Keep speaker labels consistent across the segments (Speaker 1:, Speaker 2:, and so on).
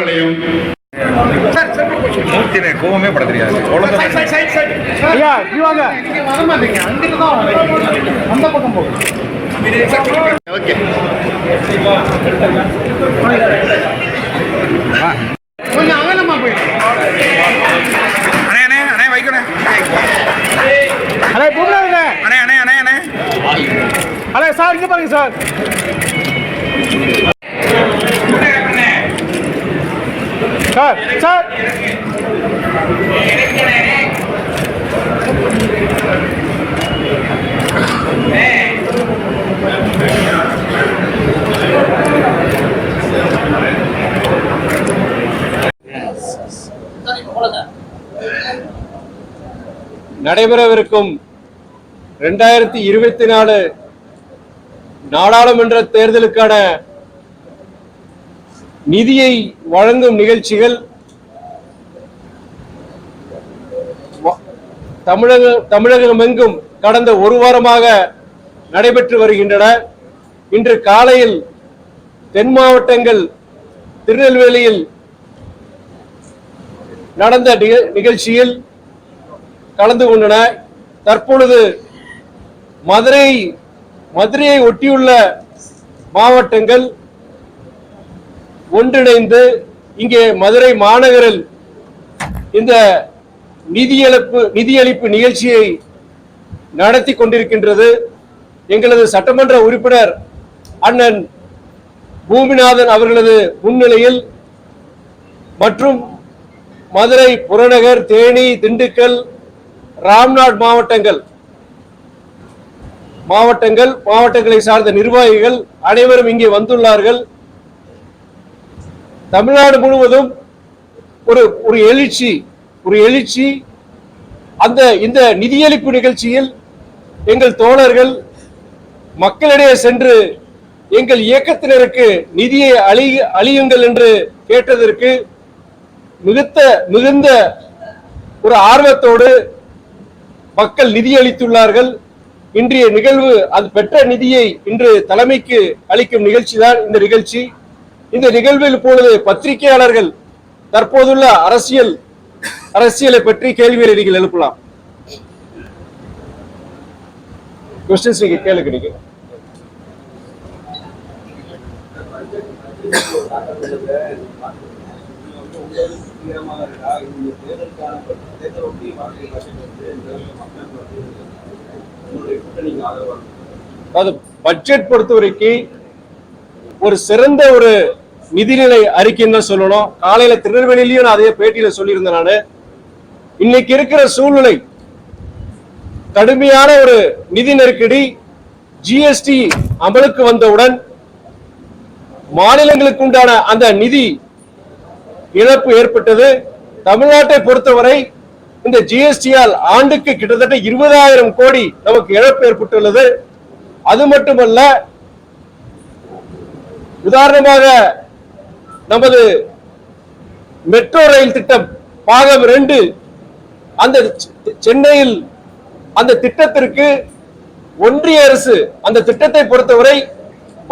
Speaker 1: அவர்களையும்
Speaker 2: மூர்த்தினை கோவமே பட தெரியாது
Speaker 3: ஐயா இப்படி வாங்க.
Speaker 1: ஓகே.
Speaker 3: கொஞ்சம் அகலமா போயிடு
Speaker 2: அண்ணே அண்ணே அண்ணே வைக்கணே
Speaker 3: அண்ணே
Speaker 2: அண்ணே அண்ணே அண்ணே. அண்ணே
Speaker 3: சார் இங்க பாருங்க சார். Sir sir.
Speaker 4: நடைபெறவிருக்கும் ரெண்டாயிரத்தி இருபத்தி நாலு நாடாளுமன்ற தேர்தலுக்கான நிதியை வழங்கும் நிகழ்ச்சிகள் தமிழக தமிழகமெங்கும் கடந்த ஒரு வாரமாக நடைபெற்று வருகின்றன. இன்று காலையில் தென் மாவட்டங்கள் திருநெல்வேலியில் நடந்த நிகழ்ச்சியில் கலந்து கொண்டன. தற்பொழுது மதுரை மதுரையை ஒட்டியுள்ள மாவட்டங்கள் ஒன்றிணைந்து இங்கே மதுரை மாநகரில் இந்த நிதியளிப்பு நிதியளிப்பு நிகழ்ச்சியை நடத்தி கொண்டிருக்கின்றது. எங்களது சட்டமன்ற உறுப்பினர் அண்ணன் பூமிநாதன் அவர்களது முன்னிலையில் மற்றும் மதுரை புறநகர் தேனி திண்டுக்கல் ராம்நாட் மாவட்டங்கள் மாவட்டங்கள் மாவட்டங்களை சார்ந்த நிர்வாகிகள் அனைவரும் இங்கே வந்துள்ளார்கள். தமிழ்நாடு முழுவதும் ஒரு ஒரு எழுச்சி ஒரு எழுச்சி. அந்த இந்த நிதியளிப்பு நிகழ்ச்சியில் எங்கள் தோழர்கள் மக்களிடையே சென்று எங்கள் இயக்கத்தினருக்கு நிதியை அழி அழியுங்கள் என்று கேட்டதற்கு மிகுத்த மிகுந்த ஒரு ஆர்வத்தோடு மக்கள் நிதி அளித்துள்ளார்கள். இன்றைய நிகழ்வு அது பெற்ற நிதியை இன்று தலைமைக்கு அளிக்கும் நிகழ்ச்சி தான் இந்த நிகழ்ச்சி. இந்த நிகழ்வில் இப்பொழுது பத்திரிகையாளர்கள் தற்போதுள்ள அரசியல் அரசியலை பற்றி கேள்விகளை நீங்கள் எழுப்பலாம். கொஸ்டின்ஸ் நீங்க கேளுங்க நீங்க. அது பட்ஜெட் பொறுத்த வரைக்கும் ஒரு சிறந்த ஒரு நிதிநிலை அறிக்கைன்னு தான் சொல்லணும். காலையில திருநெல்வேலியிலையும் நான் அதே பேட்டியில சொல்லியிருந்தேன் நானு. இன்னைக்கு இருக்கிற சூழ்நிலை கடுமையான ஒரு நிதி நெருக்கடி ஜிஎஸ்டி அமலுக்கு வந்தவுடன் மாநிலங்களுக்கு உண்டான அந்த நிதி இழப்பு ஏற்பட்டது. தமிழ்நாட்டை பொறுத்தவரை இந்த ஜிஎஸ்டியால் ஆண்டுக்கு கிட்டத்தட்ட இருபதாயிரம் கோடி நமக்கு இழப்பு ஏற்பட்டுள்ளது. அது மட்டுமல்ல உதாரணமாக நமது மெட்ரோ ரயில் திட்டம் பாகம் ரெண்டு அந்த சென்னையில் அந்த திட்டத்திற்கு ஒன்றிய அரசு அந்த திட்டத்தை பொறுத்தவரை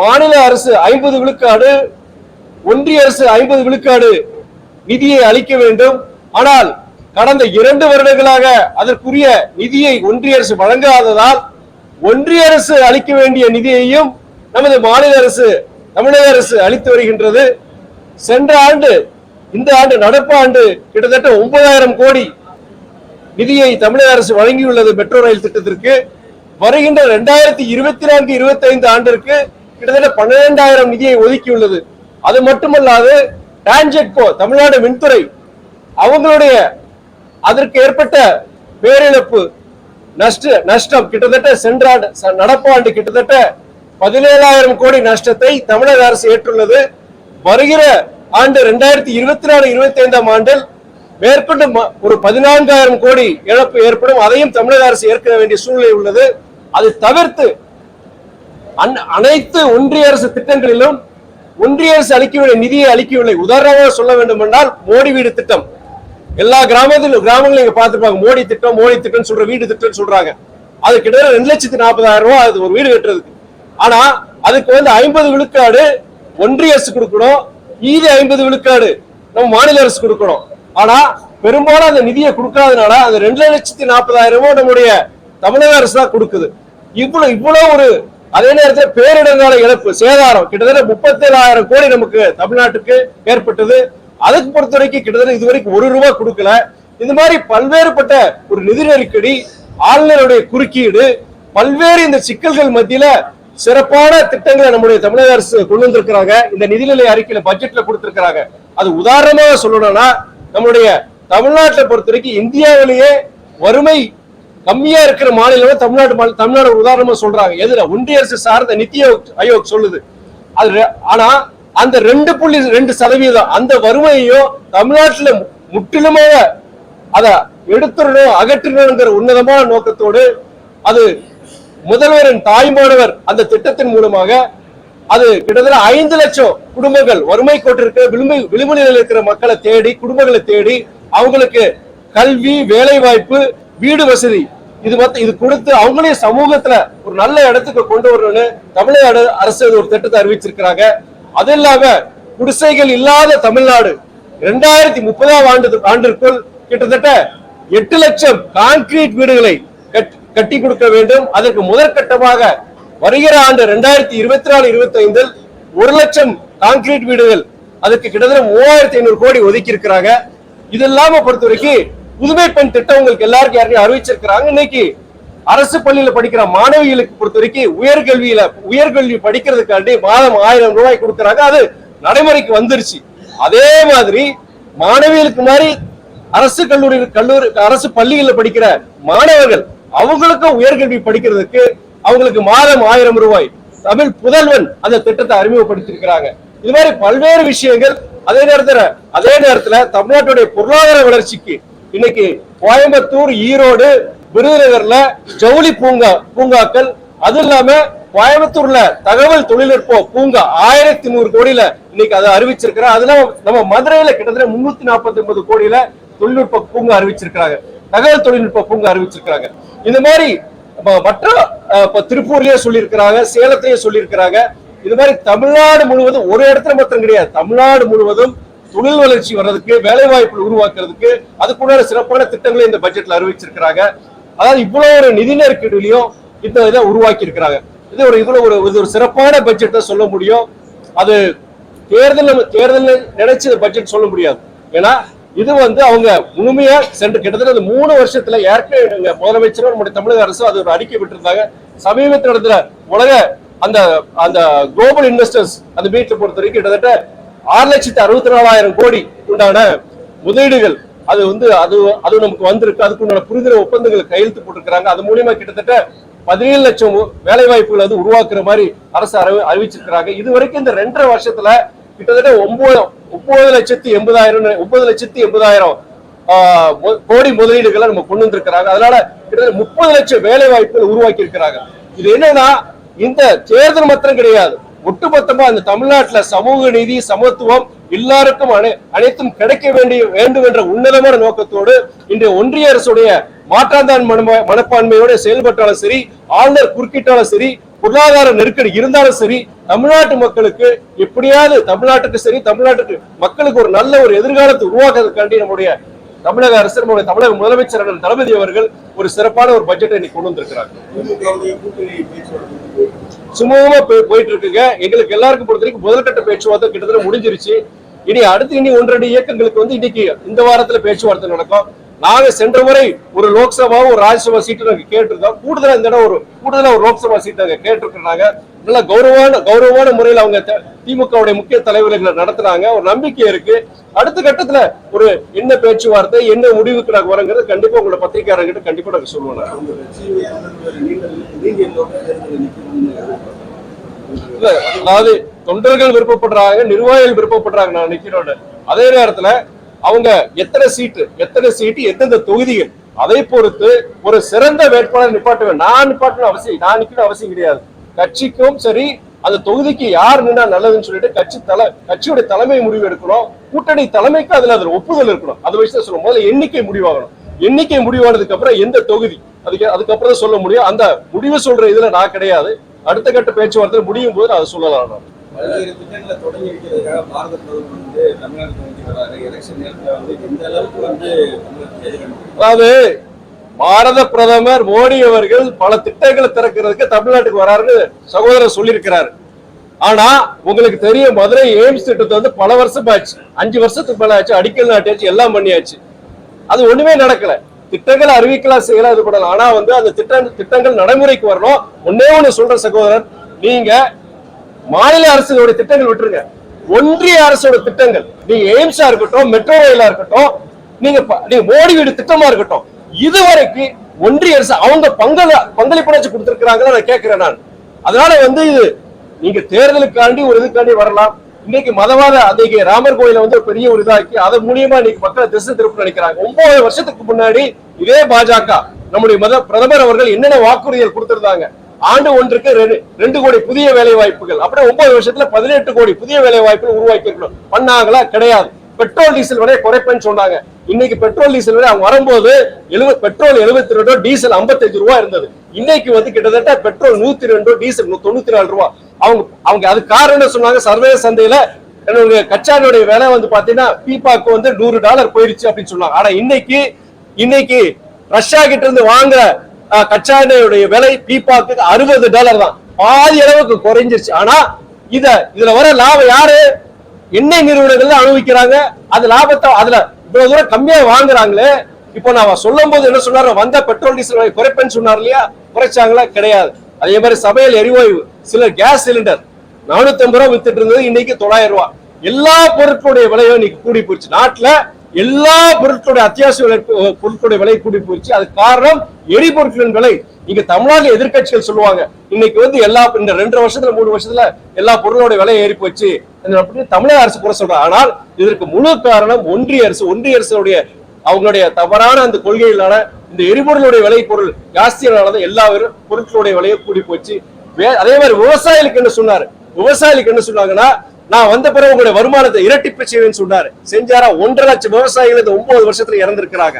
Speaker 4: மாநில அரசு ஐம்பது விழுக்காடு ஒன்றிய அரசு ஐம்பது விழுக்காடு நிதியை அளிக்க வேண்டும். ஆனால் கடந்த இரண்டு வருடங்களாக அதற்குரிய நிதியை ஒன்றிய அரசு வழங்காததால் ஒன்றிய அரசு அளிக்க வேண்டிய நிதியையும் நமது மாநில அரசு தமிழக அரசு அளித்து வருகின்றது. சென்ற ஆண்டு இந்த ஆண்டு நடப்பு ஆண்டு கிட்டத்தட்ட ஒன்பதாயிரம் கோடி நிதியை தமிழக அரசு வழங்கியுள்ளது மெட்ரோ ரயில் திட்டத்திற்கு. வருகின்ற ரெண்டாயிரத்தி இருபத்தி நான்கு இருபத்தி ஐந்து ஆண்டிற்கு கிட்டத்தட்ட பன்னிரெண்டாயிரம் நிதியை ஒதுக்கியுள்ளது. அது மட்டுமல்லாது டான்ஜெட்கோ தமிழ்நாடு மின்துறை அவங்களுடைய அதற்கு ஏற்பட்ட பேரிழப்பு நஷ்ட நஷ்டம் கிட்டத்தட்ட சென்ற ஆண்டு நடப்பு ஆண்டு கிட்டத்தட்ட பதினேழாயிரம் கோடி நஷ்டத்தை தமிழக அரசு ஏற்றுள்ளது. வருகிற ஆண்டு ரெண்டாயிரத்தி இருபத்தி நாலு இருபத்தி ஐந்தாம் ஆண்டில் மேற்கொண்டு ஒரு பதினான்காயிரம் கோடி இழப்பு ஏற்படும். அதையும் தமிழக அரசு ஏற்க வேண்டிய சூழ்நிலை உள்ளது. அது தவிர்த்து அனைத்து ஒன்றிய அரசு திட்டங்களிலும் ஒன்றிய அரசு அளிக்கவில்லை நிதியை அளிக்கவில்லை. உதாரணமாக சொல்ல வேண்டும் என்றால் மோடி வீடு திட்டம். எல்லா கிராமத்திலும் கிராமங்களும் இங்க பார்த்துருப்பாங்க. மோடி திட்டம் மோடி திட்டம் சொல்ற வீடு திட்டம் சொல்றாங்க. அது கிட்டத்தட்ட ரெண்டு லட்சத்தி நாற்பதாயிரம் ரூபாய் அது ஒரு வீடு கட்டுறதுக்கு. ஆனா அதுக்கு வந்து ஐம்பது விழுக்காடு ஒன்றிய அரசு கொடுக்கணும் மீதி ஐம்பது விழுக்காடு நம்ம மாநில அரசு கொடுக்கணும். ஆனா பெரும்பாலும் அந்த நிதியை கொடுக்காதனால அந்த ரெண்டு லட்சத்தி நாற்பதாயிரமோ நம்முடைய தமிழக அரசு தான் கொடுக்குது. இவ்வளவு இவ்வளவு ஒரு அதே நேரத்தில் பேரிடர்கால இழப்பு சேதாரம் கிட்டத்தட்ட முப்பத்தேழாயிரம் கோடி நமக்கு தமிழ்நாட்டுக்கு ஏற்பட்டது. அதுக்கு பொறுத்த வரைக்கும் கிட்டத்தட்ட இதுவரைக்கும் ஒரு ரூபாய் கொடுக்கல. இந்த மாதிரி பல்வேறுபட்ட ஒரு நிதி நெருக்கடி ஆளுநருடைய குறுக்கீடு பல்வேறு இந்த சிக்கல்கள் மத்தியில சிறப்பான திட்டங்களை நம்முடைய தமிழக அரசு கொண்டு வந்திருக்கிறாங்க. இந்த நிதிநிலை அறிக்கையில பட்ஜெட்ல கொடுத்திருக்கிறாங்க. அது உதாரணமாக சொல்லணும்னா நம்முடைய தமிழ்நாட்டை பொறுத்த வரைக்கும் இந்தியாவிலேயே வறுமை கம்மியா இருக்கிற மாநிலம் தமிழ்நாடு மாநில தமிழ்நாடு உதாரணமா சொல்றாங்க. எதுல? ஒன்றிய அரசு சார்ந்த நித்தி ஆயோக் சொல்லுது. அது ஆனா அந்த ரெண்டு புள்ளி ரெண்டு சதவீதம் அந்த வறுமையையும் தமிழ்நாட்டுல முற்றிலுமாக அத எடுத்துடணும் அகற்றணுங்கிற உன்னதமான நோக்கத்தோடு அது முதல்வரின் தாய்மானவர் அந்த திட்டத்தின் மூலமாக அது கிட்டத்தட்ட ஐந்து லட்சம் குடும்பங்கள் வறுமை கோட்டிருக்க விளிம்பு விளிம்புநிலையில் இருக்கிற மக்களை தேடி குடும்பங்களை தேடி அவங்களுக்கு கல்வி வேலை வாய்ப்பு வீடு வசதி இது மத்த இது கொடுத்து அவங்களையும் சமூகத்துல ஒரு நல்ல இடத்துக்கு கொண்டு வரணும்னு தமிழக அரசு ஒரு திட்டத்தை அறிவிச்சிருக்கிறாங்க. அது இல்லாம குடிசைகள் இல்லாத தமிழ்நாடு இரண்டாயிரத்தி முப்பதாம் ஆண்டு ஆண்டிற்குள் கிட்டத்தட்ட எட்டு லட்சம் கான்கிரீட் வீடுகளை கட்டி கொடுக்க வேண்டும். அதற்கு முதற்கட்டமாக வருகிற ஆண்டு ரெண்டாயிரத்தி இருபத்தி நாலு இருபத்தி ஐந்தில் ஒரு லட்சம் கான்கிரீட் வீடுகள் அதுக்கு கிட்டத்தட்ட மூவாயிரத்தி ஐநூறு கோடி ஒதுக்கி இருக்கிறாங்க இது இல்லாம பொறுத்த வரைக்கும் புதுமை பெண் திட்டம் உங்களுக்கு எல்லாருக்கும் யாரையும் அறிவிச்சிருக்கிறாங்க. இன்னைக்கு அரசு பள்ளியில படிக்கிற மாணவிகளுக்கு பொறுத்த வரைக்கும் உயர்கல்வியில உயர்கல்வி படிக்கிறதுக்காண்டி மாதம் ஆயிரம் ரூபாய் கொடுக்கறாங்க. அது நடைமுறைக்கு வந்துருச்சு. அதே மாதிரி மாணவிகளுக்கு மாதிரி அரசு கல்லூரி கல்லூரி அரசு பள்ளியில படிக்கிற மாணவர்கள் அவங்களுக்கும் உயர்கல்வி படிக்கிறதுக்கு அவங்களுக்கு மாதம் ஆயிரம் ரூபாய். தமிழ் புதல்வன் அந்த திட்டத்தை அறிமுகப்படுத்தியிருக்கிறாங்க. இது மாதிரி பல்வேறு விஷயங்கள் அதே நேரத்துல அதே நேரத்துல தமிழ்நாட்டுடைய பொருளாதார வளர்ச்சிக்கு இன்னைக்கு கோயம்புத்தூர் ஈரோடு விருதுநகர்ல ஜவுளி பூங்கா பூங்காக்கள் அது இல்லாம கோயம்புத்தூர்ல தகவல் தொழில்நுட்ப பூங்கா ஆயிரத்தி நூறு கோடியில இன்னைக்கு அதை அறிவிச்சிருக்கிறேன் அதுல நம்ம மதுரையில கிட்டத்தட்ட முன்னூத்தி நாற்பத்தி ஒன்பது கோடியில தொழில்நுட்ப பூங்கா அறிவிச்சிருக்கிறாங்க. தகவல் தொழில்நுட்ப பூங்கா அறிவிச்சிருக்கிறாங்க. இந்த மாதிரி மற்ற இப்ப திருப்பூர்லயே சொல்லியிருக்கிறாங்க சேலத்திலேயே சொல்லியிருக்கிறாங்க. இது மாதிரி தமிழ்நாடு முழுவதும் ஒரு இடத்துல மாத்திரம் கிடையாது. தமிழ்நாடு முழுவதும் தொழில் வளர்ச்சி வர்றதுக்கு வேலை வாய்ப்புகள் உருவாக்குறதுக்கு அதுக்குண்டான சிறப்பான திட்டங்களை இந்த பட்ஜெட்ல அறிவிச்சிருக்கிறாங்க. அதாவது இவ்வளவு ஒரு நிதி நெருக்கடியிலையும் இந்த இதை உருவாக்கி இருக்கிறாங்க இது ஒரு இதுல ஒரு இது ஒரு சிறப்பான பட்ஜெட்டை சொல்ல முடியும். அது தேர்தல் தேர்தல் நினைச்சு பட்ஜெட் சொல்ல முடியாது. ஏன்னா இது வந்து அவங்க முழுமையா சென்று கிட்டத்தட்ட மூணு வருஷத்துல ஏற்கனவே முதலமைச்சரும் நம்முடைய தமிழக அரசு அது ஒரு அறிக்கை விட்டிருந்தாங்க. சமீபத்தில் நடந்த உலக அந்த அந்த குளோபல் இன்வெஸ்டர்ஸ் அந்த மீட்டை பொறுத்த வரைக்கும் கிட்டத்தட்ட ஆறு லட்சத்தி அறுபத்தி நாலாயிரம் கோடி உண்டான முதலீடுகள் அது வந்து அது அது நமக்கு வந்திருக்கு. அதுக்கு உண்டான புரிதல் ஒப்பந்தங்கள் கையெழுத்து போட்டிருக்கிறாங்க. அது மூலியமா கிட்டத்தட்ட பதினேழு லட்சம் வேலை வாய்ப்புகள் வந்து உருவாக்குற மாதிரி அரசு அறிவிச்சிருக்கிறாங்க. இது வரைக்கும் இந்த ரெண்டரை வருஷத்துல கிட்டத்தட்ட ஒன்பது ஒன்பது லட்சத்தி எண்பதாயிரம் ஒன்பது லட்சத்தி எண்பதாயிரம் ஆஹ், கோடி முதலீடுகளை நம்ம கொண்டு வந்திருக்கிறாங்க. அதனால கிட்டத்தட்ட முப்பது லட்சம் வேலை வாய்ப்புகள் உருவாக்கி இருக்கிறாங்க இது என்னன்னா இந்த தேர்தல் மாத்திரம் கிடையாது. ஒட்டுமொத்தமா இந்த தமிழ்நாட்டுல சமூக நீதி சமத்துவம் எல்லாருக்கும் அனை அனைத்தும் கிடைக்க வேண்டிய வேண்டும் என்ற உன்னதமான நோக்கத்தோடு இன்றைய ஒன்றிய அரசுடைய மாற்றாந்தான் மனப்பான்மையோடு மனப்பான்மையோட செயல்பட்டாலும் சரி ஆளுநர் குறுக்கிட்டாலும் சரி பொருளாதார நெருக்கடி இருந்தாலும் சரி தமிழ்நாட்டு மக்களுக்கு எப்படியாவது தமிழ்நாட்டுக்கு சரி தமிழ்நாட்டுக்கு மக்களுக்கு ஒரு நல்ல ஒரு எதிர்காலத்தை உருவாக்குறதுக்காண்டி நம்முடைய தமிழக அரசு நம்முடைய தமிழக முதலமைச்சர் அண்ணன் தளபதி அவர்கள் ஒரு சிறப்பான ஒரு பட்ஜெட்டை இன்னைக்கு கொண்டு வந்திருக்கிறாங்க சுமூகமா போய்- போயிட்டு இருக்குங்க எங்களுக்கு எல்லாருக்கும் பொறுத்த வரைக்கும் முதல்கட்ட பேச்சுவார்த்தை கிட்டத்தட்ட முடிஞ்சிருச்சு. இனி அடுத்து இனி ஒன்றரை இயக்கங்களுக்கு வந்து இன்னைக்கு இந்த வாரத்துல பேச்சுவார்த்தை நடக்கும். நாங்க சென்ற முறை ஒரு லோக்சபாவும் ஒரு ராஜ்யசபா சீட்டு நாங்க கேட்டிருந்தோம். கூடுதலாக இந்த இடம் ஒரு கூடுதலாக ஒரு லோக்சபா சீட் நாங்கள் கேட்டிருக்கிறாங்க நல்ல கௌரவமான கௌரவமான முறையில் அவங்க திமுகவுடைய முக்கிய தலைவர்களை நடத்துனாங்க. ஒரு நம்பிக்கை இருக்கு. அடுத்த கட்டத்துல ஒரு என்ன பேச்சுவார்த்தை என்ன முடிவுக்கு நாங்கள் வரங்கிறது கண்டிப்பா உங்களோட பத்திரிகையாளர்கிட்ட கண்டிப்பா நாங்கள் சொல்லுவோம் இல்ல, அதாவது தொண்டர்கள் விருப்பப்படுறாங்க நிர்வாகிகள் விருப்பப்படுறாங்க நான் நிக்கிறோட அதே நேரத்துல அவங்க எத்தனை சீட்டு எத்தனை சீட்டு எந்தெந்த தொகுதிகள் அதை பொறுத்து ஒரு சிறந்த வேட்பாளர் நிப்பாட்டுவேன் நான் நிப்பாட்டணும் அவசியம் நான் நிக்கணும் அவசியம் கிடையாது. கட்சிக்கும் சரி அந்த தொகுதிக்கு யார் நின்னா நல்லதுன்னு சொல்லிட்டு கட்சி தலை கட்சியோட தலைமை முடிவு எடுக்கணும். கூட்டணி தலைமைக்கு அதுல அதுல ஒப்புதல் இருக்கணும். அதை வச்சு சொல்லும் சொல்லணும் முதல்ல எண்ணிக்கை முடிவாகணும். எண்ணிக்கை முடிவானதுக்கு அப்புறம் எந்த தொகுதி? அதுக்கு அதுக்கப்புறம் தான் சொல்ல முடியும். அந்த முடிவு சொல்ற இதுல நான் கிடையாது. அடுத்த கட்ட பேச்சுவார்த்தை முடியும் போது அதை சொல்லலாம் நான்.
Speaker 5: பல்வேறு திட்டங்களை தொடங்கி வைக்கிறதுக்காக பாரத பிரதமர் வந்து தமிழ்நாடு நோக்கி வராரு எலெக்ஷன் நேரத்தில் வந்து எந்த அளவுக்கு வந்து
Speaker 4: அதாவது பாரத பிரதமர் மோடி அவர்கள் பல திட்டங்களை திறக்கிறதுக்கு தமிழ்நாட்டுக்கு வராருன்னு சகோதரர் சொல்லியிருக்கிறாரு. ஆனா உங்களுக்கு தெரியும் மதுரை எய்ம்ஸ் திட்டத்தை வந்து பல வருஷம் ஆச்சு. அஞ்சு வருஷத்துக்கு மேல ஆச்சு. அடிக்கல் நாட்டியாச்சு எல்லாம் பண்ணியாச்சு. அது ஒண்ணுமே நடக்கல. திட்டங்கள் அறிவிக்கலாம் செய்யலாம் இது பண்ணலாம். ஆனா வந்து அந்த திட்ட திட்டங்கள் நடைமுறைக்கு வரணும். ஒன்னே ஒண்ணு சொல்ற சகோதரர். நீங்க மாநில அரசுடைய திட்டங்கள் விட்டுருங்க. ஒன்றிய அரசோட திட்டங்கள். நீங்க எய்ம்ஸா இருக்கட்டும் மெட்ரோ ரயிலா இருக்கட்டும் நீங்க நீங்க மோடி வீடு திட்டமா இருக்கட்டும் இதுவரைக்கும் ஒன்றிய அரசு அவங்க பங்கல பங்களிப்பு கொடுத்திருக்கிறாங்களா நான் கேட்கிறேன் நான். அதனால வந்து இது நீங்க தேர்தலுக்காண்டி ஒரு இதுக்காண்டி வரலாம். இன்னைக்கு மதவாத அன்னைக்கு ராமர் கோயில வந்து பெரிய ஒரு இதாக்கி அதன் மூலியமா இன்னைக்கு மக்களை திசை திருப்பி நினைக்கிறாங்க. ஒன்பது வருஷத்துக்கு முன்னாடி இதே பாஜக நம்முடைய மத பிரதமர் அவர்கள் என்னென்ன வாக்குறுதிகள் கொடுத்திருந்தாங்க? ஆண்டு ஒன்றுக்கு ரெண்டு- ரெண்டு கோடி புதிய வேலை வாய்ப்புகள் அப்படியே ஒன்பது வருஷத்துல பதினெட்டு கோடி புதிய வேலை வாய்ப்புகள் உருவாக்கி இருக்கணும் பண்ணாங்களா? கிடையாது. பெட்ரோல் டீசல் விலையை குறைப்பேன்னு சொன்னாங்க. இன்னைக்கு பெட்ரோல் டீசல் விலை அவங்க வரும்போது எழுபது பெட்ரோல் எழுபத்தி ரெண்டோ டீசல் 55 ரூபா இருந்தது. இன்னைக்கு வந்து கிட்டத்தட்ட பெட்ரோல் நூத்தி ரெண்டோ டீசல் தொண்ணூத்தி நாலு ரூபா. அவங்க அவங்க அது காரணம் என்ன சொன்னாங்க? சர்வதேச சந்தையில என்னுடைய கச்சானுடைய விலை வந்து பாத்தீங்கன்னா பீபாக்கு வந்து நூறு டாலர் போயிருச்சு அப்படின்னு சொன்னாங்க. ஆனா இன்னைக்கு இன்னைக்கு ரஷ்யா கிட்ட இருந்து வாங்குற கச்சா எண்ணெயுடைய விலை பீப்பாக்கு அறுபது டாலர் தான். பாதி அளவுக்கு குறைஞ்சிருச்சு. ஆனா இத இதுல வர லாபம் யாரு? எண்ணெய் நிறுவனங்கள் அனுபவிக்கிறாங்க. அது லாபத்தை அதுல இவ்வளவு தூரம் கம்மியா வாங்குறாங்களே. இப்போ நான் சொல்லும் போது என்ன சொன்னாரு? வந்த பெட்ரோல் டீசல் விலை குறைப்பேன்னு சொன்னார் இல்லையா? குறைச்சாங்களா? கிடையாது. அதே மாதிரி சமையல் எரிவாயு சிலர் கேஸ் சிலிண்டர். நானூத்தி ஐம்பது ரூபா வித்துட்டு இருந்தது இன்னைக்கு தொள்ளாயிரம் ரூபாய் எல்லா பொருட்களுடைய விலையும் இன்னைக்கு கூடி போயிடுச்சு நாட்டுல எல்லா பொருட்களுடைய அத்தியாவசிய விலை பொருட்களுடைய விலை கூடி போயிடுச்சு அதுக்கு காரணம் எரிபொருட்களின் விலை. இங்க தமிழ்நாட்டுல எதிர்க்கட்சிகள் சொல்லுவாங்க இன்னைக்கு வந்து எல்லா இந்த ரெண்டு வருஷத்துல மூணு வருஷத்துல எல்லா பொருளோட விலை ஏறி போச்சு அப்படின்னு தமிழக அரசு கூட சொல்றாங்க. ஆனால் இதற்கு முழு காரணம் ஒன்றிய அரசு ஒன்றிய அரசுடைய அவங்களுடைய தவறான அந்த கொள்கைகளான இந்த எரிபொருளுடைய விலை பொருள் ஜாஸ்தியானதான் எல்லா பொருட்களுடைய விலையை கூடி போச்சு. அதே மாதிரி விவசாயிகளுக்கு என்ன சொன்னாரு? விவசாயிகளுக்கு என்ன சொன்னாங்கன்னா நான் வந்த பிறகு உங்களுடைய வருமானத்தை இரட்டிப்பு செய்வேன்னு சொன்னாரு. செஞ்சாரா ஒன்றரை லட்சம் விவசாயிகள் இந்த ஒன்பது வருஷத்துல இறந்திருக்கிறாங்க.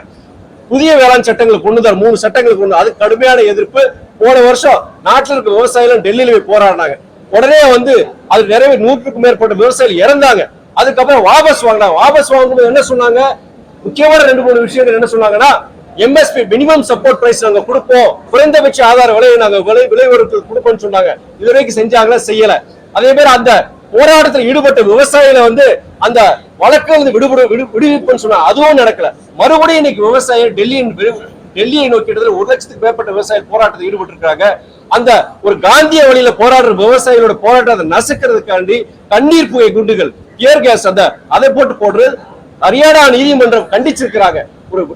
Speaker 4: புதிய வேளாண் சட்டங்களை கொண்டு மூணு சட்டங்களுக்கு கொண்டு அது கடுமையான எதிர்ப்பு. போன வருஷம் நாட்டில் இருக்க விவசாயிகளும் டெல்லியில போய் போராடினாங்க. உடனே வந்து அது நிறைய நூற்றுக்கும் மேற்பட்ட விவசாயிகள் இறந்தாங்க. அதுக்கப்புறம் வாபஸ் வாங்கினாங்க. வாபஸ் வாங்கும்போது என்ன சொன்னாங்க? முக்கியமான ரெண்டு மூணு விஷயங்கள் என்ன சொன்னாங்கன்னா எம்எஸ்பி மினிமம் சப்போர்ட் பிரைஸ் நாங்க கொடுப்போம். குறைந்தபட்ச ஆதார விலை நாங்க விலை விளைவுகளுக்கு கொடுப்போம்னு சொன்னாங்க. இது வரைக்கும் செஞ்சாங்களா? செய்யல. அதே மாதிரி அந்த போராட்டத்தில் ஈடுபட்ட விவசாயிகளை வந்து அந்த வழக்கு வந்து விடுபடு விடு- விடுவிப்புன்னு சொன்னா அதுவும் நடக்கல. மறுபடியும் இன்னைக்கு விவசாயிகள் டெல்லியின் டெல்லியை நோக்கி கிட்டத்தட்ட ஒரு லட்சத்துக்கு மேற்பட்ட விவசாயிகள் போராட்டத்தில் ஈடுபட்டு இருக்காங்க அந்த ஒரு காந்திய வழியில போராடுற விவசாயிகளோட போராட்டத்தை நசுக்கிறதுக்காண்டி கண்ணீர் புகை குண்டுகள் இயர் கேஸ் அந்த அதை போட்டு போடுறது ஹரியானா நீதிமன்றம் கண்டிச்சிருக்கிறாங்க.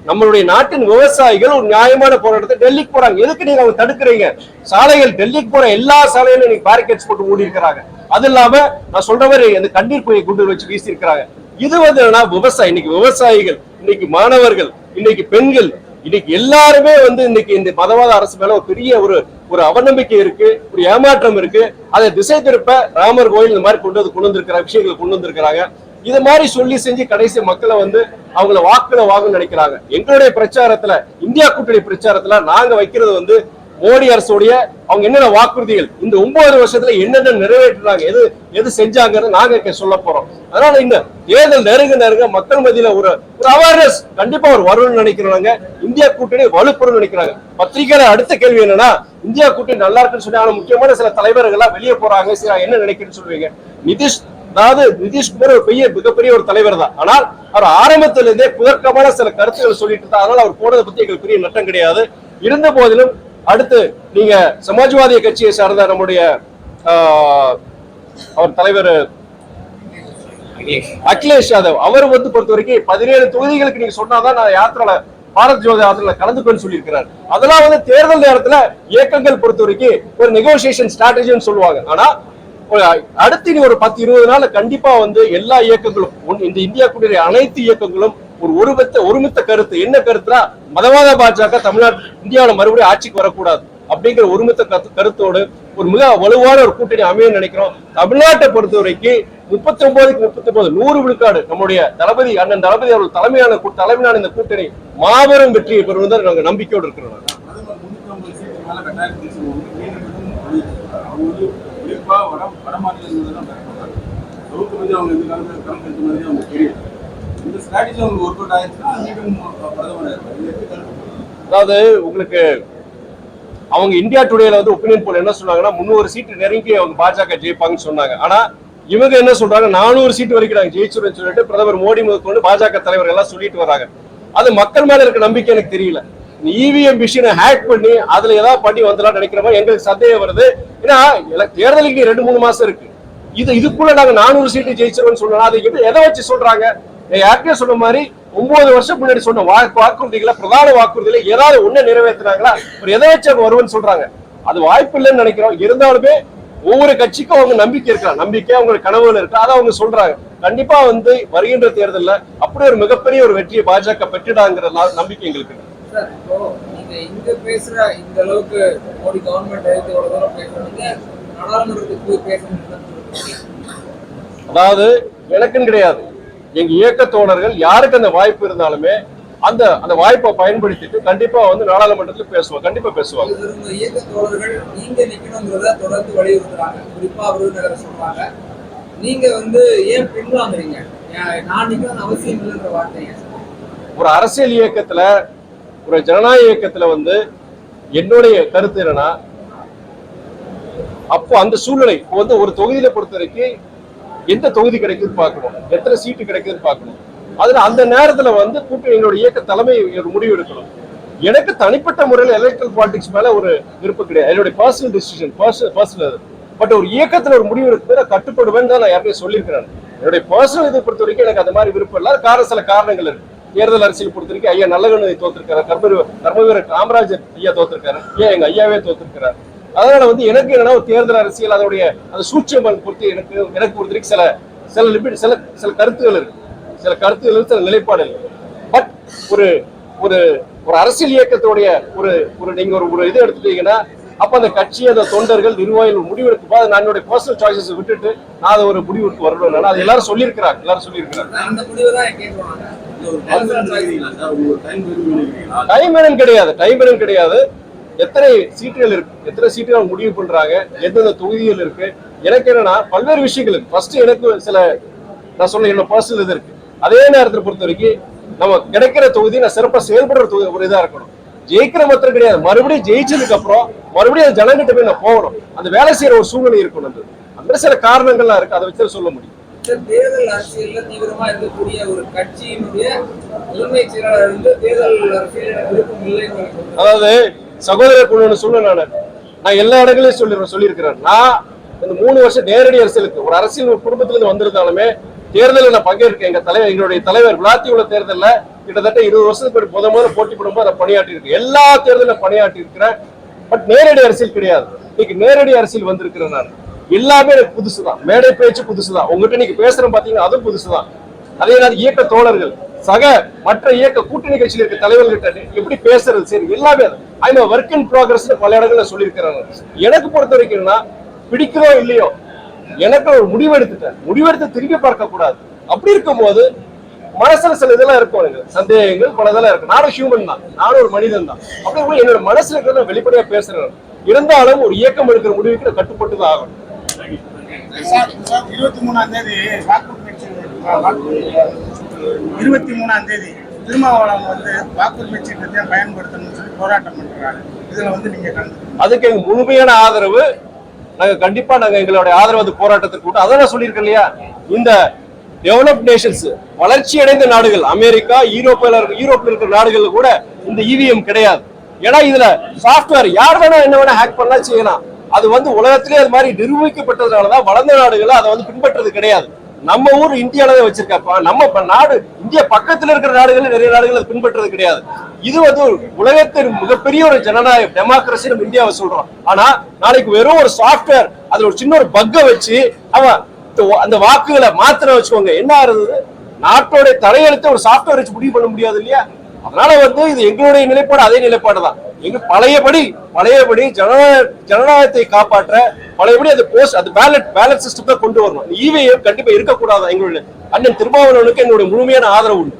Speaker 4: நம்மளுடைய நாட்டின் விவசாயிகள் ஒரு நியாயமான போராட்டத்தை டெல்லிக்கு போறாங்க. எதுக்கு நீங்க அவங்க தடுக்கிறீங்க? சாலைகள் டெல்லிக்கு போற எல்லா சாலையிலும் நீங்க பேரிகேட்ஸ் போட்டு மூடி இருக்கிறாங்க அது இல்லாம நான் சொல்ற மாதிரி அந்த கண்ணீர் புகை குண்டு வச்சு வீசி இருக்கிறாங்க இது வந்து விவசாயி இன்னைக்கு விவசாயிகள் இன்னைக்கு மாணவர்கள் இன்னைக்கு பெண்கள் இன்னைக்கு எல்லாருமே வந்து இன்னைக்கு இந்த மதவாத அரசு மேல ஒரு பெரிய ஒரு ஒரு அவநம்பிக்கை இருக்கு ஒரு ஏமாற்றம் இருக்கு. அதை திசை திருப்ப ராமர் கோயில் இந்த மாதிரி கொண்டு வந்து கொண்டு வந்திருக்கிற விஷயங்களை கொண்டு வந்திருக்கிறாங்க. இது மாதிரி சொல்லி செஞ்சு கடைசி மக்களை வந்து அவங்கள வாக்குல வாங்க நினைக்கிறாங்க. எங்களுடைய பிரச்சாரத்துல இந்தியா கூட்டணி பிரச்சாரத்துல நாங்க வைக்கிறது வந்து மோடி அரசுடைய அவங்க என்னென்ன வாக்குறுதிகள் இந்த ஒன்பது வருஷத்துல என்னென்ன நிறைவேற்றுறாங்க எது எது செஞ்சாங்கன்னு நாங்க இங்க சொல்ல போறோம். அதனால இந்த தேர்தல் நெருங்க நெருங்க மக்கள் மத்தியில ஒரு ஒரு அவேர்னஸ் கண்டிப்பா ஒரு வரும்னு நினைக்கிறாங்க இந்தியா கூட்டணி வலுப்பெறும் நினைக்கிறாங்க. பத்திரிகையில அடுத்த கேள்வி என்னன்னா இந்தியா கூட்டணி நல்லா இருக்குன்னு சொல்லி ஆனா முக்கியமான சில தலைவர்கள் எல்லாம் வெளியே போறாங்க என்ன நினைக்கிறேன்னு சொல்லுவீங்க? நிதிஷ் அதாவது நிதிஷ்குமார் ஒரு பெரிய மிகப்பெரிய ஒரு தலைவர் தான். ஆனால் அவர் ஆரம்பத்திலிருந்தே புதற்கமான சில கருத்துக்கள் சொல்லிட்டு இருந்தார். அதனால அவர் போனதை பத்தி எங்களுக்கு பெரிய நட்டம் கிடையாது. இருந்த போதிலும் அடுத்து நீங்க சமாஜ்வாதி கட்சியை சார்ந்த நம்முடைய ஆஹ், அவர் தலைவர் அகிலேஷ் யாதவ். அவர் வந்து பொறுத்த வரைக்கும் பதினேழு தொகுதிகளுக்கு நீங்க சொன்னாதான் நான் யாத்திரால பாரத் ஜோதி யாத்திரையில கலந்துக்கணும்னு சொல்லியிருக்கிறார். அதெல்லாம் வந்து தேர்தல் நேரத்துல இயக்கங்கள் பொறுத்த வரைக்கும் ஒரு நெகோசியேஷன் ஸ்ட்ராட்டஜின்னு சொல்லுவாங்க. ஆனா அடுத்து இனி ஒரு பத்து இருபது நாள் கண்டிப்பா வந்து எல்லா இயக்கங்களும் ஒன்- இந்த இந்தியா கூட்டணி அனைத்து இயக்கங்களும் ஒரு ஒருமித்த ஒருமித்த கருத்து. என்ன கருத்துனா மதவாத பாஜக தமிழ்நாட்டு இந்தியாவுல மறுபடியும் ஆட்சிக்கு வரக்கூடாது அப்படிங்கிற ஒருமித்த கருத்து- கருத்தோடு ஒரு மிக வலுவான ஒரு கூட்டணி அமையும் நினைக்கிறோம். தமிழ்நாட்டை பொறுத்த வரைக்கும் முப்பத்தி ஒன்பதுக்கு முப்பத்தி ஒன்பது நூறு விழுக்காடு நம்முடைய தளபதி அண்ணன் தளபதி அவர்கள் தலைமையான தலைமையான இந்த கூட்டணி மாபெரும் வெற்றியை பெறுவதில் நாங்கள் நம்பிக்கையோடு இருக்கிறோம்.
Speaker 5: பிரதமர் முன்னூத்தி ஐம்பது வட வட மாநிலங்கள் தான் பயன்படுறாங்க சவுத்து பத்தி அவங்க எந்த காலத்துல கணக்கு மாதிரி அவங்க தெரியும். இந்த ஸ்ட்ராட்டஜி அவங்களுக்கு ஒர்க் அவுட் ஆயிடுச்சுன்னா மீண்டும் பிரதமர்
Speaker 4: அதாவது உங்களுக்கு அவங்க இந்தியா டுடேல வந்து ஒப்பீனியன் போல் என்ன சொன்னாங்கன்னா முந்நூறு சீட்டு நெருங்கி அவங்க பாஜக ஜெயிப்பாங்கன்னு சொன்னாங்க. ஆனா இவங்க என்ன சொல்றாங்க நானூறு சீட்டு வரைக்கும் நாங்க ஜெயிச்சிருன்னு சொல்லிட்டு பிரதமர் மோடி முதற்கொண்டு பாஜக தலைவர்கள் எல்லாம் சொல்லிட்டு வராங்க. அது மக்கள் மேல இருக்க நம்பிக்கை எனக்கு தெரியல. இவிஎம் மிஷினை ஹேக் பண்ணி அதுல ஏதாவது பண்ணி வந்துடலாம் நினைக்கிற மாதிரி எங்களுக்கு சந்தேகம் வருது. ஏன்னா தேர்தலுக்கு ரெண்டு மூணு மாசம் இருக்கு. இது இதுக்குள்ள நாங்க நானூறு சீட்டு ஜெயிச்சிருவோம்னு சொல்லலாம். அதை எப்படி எதை வச்சு சொல்றாங்க? யாருக்கே சொன்ன மாதிரி ஒன்பது வருஷம் முன்னாடி சொன்ன வாக்கு வாக்குறுதிகளை பிரதான வாக்குறுதிகளை ஏதாவது ஒண்ணு நிறைவேற்றினாங்களா ஒரு எதை வச்சு அவங்க வருவேன்னு சொல்றாங்க. அது வாய்ப்பு இல்லைன்னு நினைக்கிறோம். இருந்தாலுமே ஒவ்வொரு கட்சிக்கும் அவங்க நம்பிக்கை இருக்கலாம். நம்பிக்கை அவங்களுக்கு கனவுகள் இருக்கு? அதை அவங்க சொல்றாங்க. கண்டிப்பா வந்து வருகின்ற தேர்தலில் அப்படி ஒரு மிகப்பெரிய ஒரு வெற்றியை பாஜக பெற்றுடாங்கிற நம்பிக்கை எங்களுக்கு.
Speaker 6: சார் இப்போ நீங்க இங்க பேசுற இந்த அளவுக்கு மோடி கவர்மெண்ட் எடுத்து இவ்வளவு தூரம் பேசுறீங்க. நாடாளுமன்றத்துக்கு போய் பேசணும்னு
Speaker 4: அதாவது எனக்குன்னு கிடையாது. எங்க இயக்க தோழர்கள் யாருக்கு அந்த வாய்ப்பு இருந்தாலுமே அந்த அந்த வாய்ப்பை பயன்படுத்திட்டு கண்டிப்பா வந்து நாடாளுமன்றத்தில் பேசுவாங்க கண்டிப்பா பேசுவாங்க.
Speaker 6: இயக்க தோழர்கள் நீங்க நிக்கணுங்கிறத தொடர்ந்து வலியுறுத்துறாங்க. குறிப்பா விருதுநகரை சொல்றாங்க. நீங்க வந்து ஏன் பின்வாங்குறீங்க? நான் நிக்கணும்னு அவசியம் இல்லைன்ற வார்த்தைங்க.
Speaker 4: ஒரு அரசியல் இயக்கத்துல ஒரு ஜனநாயக இயக்கத்துல வந்து என்னுடைய கருத்து என்னன்னா அப்போ அந்த சூழ்நிலை இப்போ வந்து ஒரு தொகுதியில பொறுத்த வரைக்கும் எந்த தொகுதி கிடைக்குதுன்னு பார்க்கணும் எத்தனை சீட்டு கிடைக்குதுன்னு பார்க்கணும். அதுல அந்த நேரத்துல வந்து கூட்டணி எங்களுடைய இயக்க தலைமை ஒரு முடிவு எடுக்கணும். எனக்கு தனிப்பட்ட முறையில் எலக்ட்ரல் பாலிடிக்ஸ் மேல ஒரு விருப்பம் கிடையாது. என்னுடைய personal decision personal personal but ஒரு இயக்கத்துல ஒரு முடிவு எடுத்து நான் கட்டுப்படுவேன் தான் நான் யாருமே சொல்லியிருக்கிறேன். என்னுடைய பர்சனல் இதை பொறுத்த வரைக்கும் எனக்கு அந்த மாதிரி விருப்பம் இல்லை. காரணம் சில காரணங்கள் இருக்கு. தேர்தல் அரசியல் பொறுத்த வரைக்கும் ஐயா நல்லகண்ணை தோத்திருக்காரு. கர்ம கர்மவீரர் காமராஜர் ஐயா தோத்திருக்காரு. ஐயா எங்க ஐயாவே தோத்திருக்கிறார் அதனால வந்து எனக்கு என்னன்னா ஒரு தேர்தல் அரசியல் அதனுடைய அந்த சூட்சமன் பொறுத்து எனக்கு எனக்கு பொறுத்த வரைக்கும் சில சில லிமிட் சில சில கருத்துகள் இருக்கு. சில கருத்துகள் இருக்கு, சில நிலைப்பாடு இருக்கு. பட் ஒரு ஒரு ஒரு அரசியல் இயக்கத்துடைய ஒரு ஒரு நீங்க ஒரு ஒரு இது எடுத்துட்டீங்கன்னா அப்ப அந்த கட்சி அந்த தொண்டர்கள் நிர்வாகிகள் முடிவெடுக்கும் போது நான் என்னுடைய பர்சனல் சாய்ஸஸ் விட்டுட்டு நான் அதை ஒரு முடிவெடுத்து வரணும் அது எல்லாரும் சொல்லியிருக்கிறாங்க எல்லாரும் சொல்லியிருக்கிறாங்க.
Speaker 5: டைம்
Speaker 4: கிடையாது. டைம் வேணும் கிடையாது. எத்தனை சீட்டுகள் இருக்கு? எத்தனை சீட்டுகள் முடிவு பண்றாங்க? எந்தெந்த தொகுதிகள் இருக்கு? எனக்கு என்னன்னா பல்வேறு விஷயங்கள் இருக்கு ஃபர்ஸ்ட் எனக்கு சில நான் சொன்ன என்னோட பர்சனல் இது இருக்கு. அதே நேரத்தில் பொறுத்த வரைக்கும் நம்ம கிடைக்கிற தொகுதி நான் சிறப்பாக செயல்படுற தொகுதி ஒரு இதாக இருக்கணும். ஜெயிக்கிற மாத்திரம் கிடையாது. மறுபடியும் ஜெயிச்சதுக்கு அப்புறம் மறுபடியும் அந்த ஜனங்கிட்ட போய் நான் போகணும். அந்த வேலை செய்யற ஒரு சூழ்நிலை இருக்கணும் அது. அந்த மாதிரி சில காரணங்கள்லாம் இருக்கு. அதை வச்சு சொல்ல முடியும்.
Speaker 6: தேர்தல் அரசியல்ல தீவிரமா இருக்கக்கூடிய ஒரு கட்சியினுடைய முதன்மை செயலாளர் வந்து தேர்தல் அரசியல் விருப்பம் இல்லை
Speaker 4: அதாவது சகோதரர் குழு சொல்ல நான் நான் எல்லா இடங்களையும் சொல்லிடுறேன் சொல்லியிருக்கிறேன். நான் இந்த மூணு வருஷம் நேரடி அரசியலுக்கு ஒரு அரசியல் ஒரு குடும்பத்துல இருந்து வந்திருந்தாலுமே தேர்தலில் நான் பங்கேற்க எங்க தலைவர் எங்களுடைய தலைவர் விளாத்தியுள்ள தேர்தலில் கிட்டத்தட்ட இருபது வருஷத்துக்கு ஒரு முத முதல்ல போட்டி போடும்போது அதை பணியாற்றி இருக்கேன் எல்லா தேர்தலில் பணியாற்றி இருக்கிறேன் பட் நேரடி அரசியல் கிடையாது. இன்னைக்கு நேரடி அரசியல் வந்திருக்கிறேன் நான். எல்லாமே எனக்கு புதுசுதான். மேடை பேச்சு புதுசுதான். உங்ககிட்ட நீங்க பேசுறேன் பாத்தீங்கன்னா அதுவும் புதுசுதான். அதே மாதிரி இயக்க தோழர்கள் சக மற்ற இயக்க கூட்டணி கட்சியில் இருக்க தலைவர்கிட்ட எப்படி பேசுறது? சரி எல்லாமே ஐம் ஒர்க் இன் ப்ராக்ரஸ் பல இடங்கள்ல சொல்லியிருக்கிறாங்க. எனக்கு பொறுத்த வரைக்கும்னா பிடிக்கிறோ இல்லையோ எனக்கு ஒரு முடிவெடுத்துட்டேன். முடிவெடுத்து திரும்பி பார்க்க கூடாது. அப்படி இருக்கும்போது மனசுல சில இதெல்லாம் இருக்கும் எனக்கு. சந்தேகங்கள் பல இதெல்லாம் இருக்கு நானும் ஹியூமன் தான். நானும் ஒரு மனிதன் தான். அப்படி என்னோட மனசுல இருக்கிறத வெளிப்படையா பேசுறேன். இருந்தாலும் ஒரு இயக்கம் எடுக்கிற முடிவுக்கு கட்டுப்பட்டு தான் ஆகணும்.
Speaker 7: இருபத்தி மூணாம் தேதி இருபத்தி மூணாம் தேதி திருமாவளம் வந்து வாக்குரிமை சீட்டத்தை பயன்படுத்தணும்னு சொல்லி போராட்டம் பண்றாங்க இதுல வந்து நீங்க கலந்து
Speaker 4: அதுக்கு எங்க முழுமையான ஆதரவு நாங்க கண்டிப்பா நாங்க எங்களுடைய ஆதரவு அந்த போராட்டத்திற்கு கூட அதான் நான் சொல்லியிருக்கேன் இல்லையா? இந்த டெவலப் நேஷன்ஸ் வளர்ச்சி அடைந்த நாடுகள் அமெரிக்கா யூரோப்பில் இருக்க யூரோப்பில் இருக்கிற நாடுகள் கூட இந்த இவிஎம் கிடையாது. ஏன்னா இதுல சாஃப்ட்வேர் யார் வேணா என்ன வேணா ஹேக் பண்ணலாம் செய்யலாம். அது வந்து உலகத்திலே அது மாதிரி நிரூபிக்கப்பட்டதுனாலதான் வளர்ந்த நாடுகள் அதை வந்து பின்பற்றது கிடையாது. நம்ம ஊர் இந்தியால தான் வச்சிருக்கப்பா நம்ம நாடு இந்தியா பக்கத்துல இருக்கிற நாடுகள் நிறைய நாடுகள் அதை பின்பற்றது கிடையாது. இது வந்து உலகத்தின் மிகப்பெரிய ஒரு ஜனநாயகம் டெமோக்ரஸி நம்ம இந்தியாவை சொல்றோம். ஆனா நாளைக்கு வெறும் ஒரு சாஃப்ட்வேர் அதுல ஒரு சின்ன ஒரு பக்கை வச்சு அவன் அந்த வாக்குகளை மாத்திர வச்சுக்கோங்க. என்ன ஆகுது? நாட்டோட தலையெழுத்த ஒரு சாஃப்ட்வேர் வச்சு முடிவு பண்ண முடியாது இல்லையா? அதனால வந்து இது எங்களுடைய நிலைப்பாடு அதே நிலைப்பாடு தான் எங்க பழையபடி பழையபடி ஜனநாயக ஜனநாயகத்தை காப்பாற்ற பழையபடி அந்த போஸ்ட் அந்த பேலட் பேலட் சிஸ்டம் தான் கொண்டு வரணும். இவிஎம் கண்டிப்பா இருக்கக்கூடாது எங்களுடைய அண்ணன் திருமாவளவனுக்கு எங்களுடைய முழுமையான ஆதரவு உண்டு.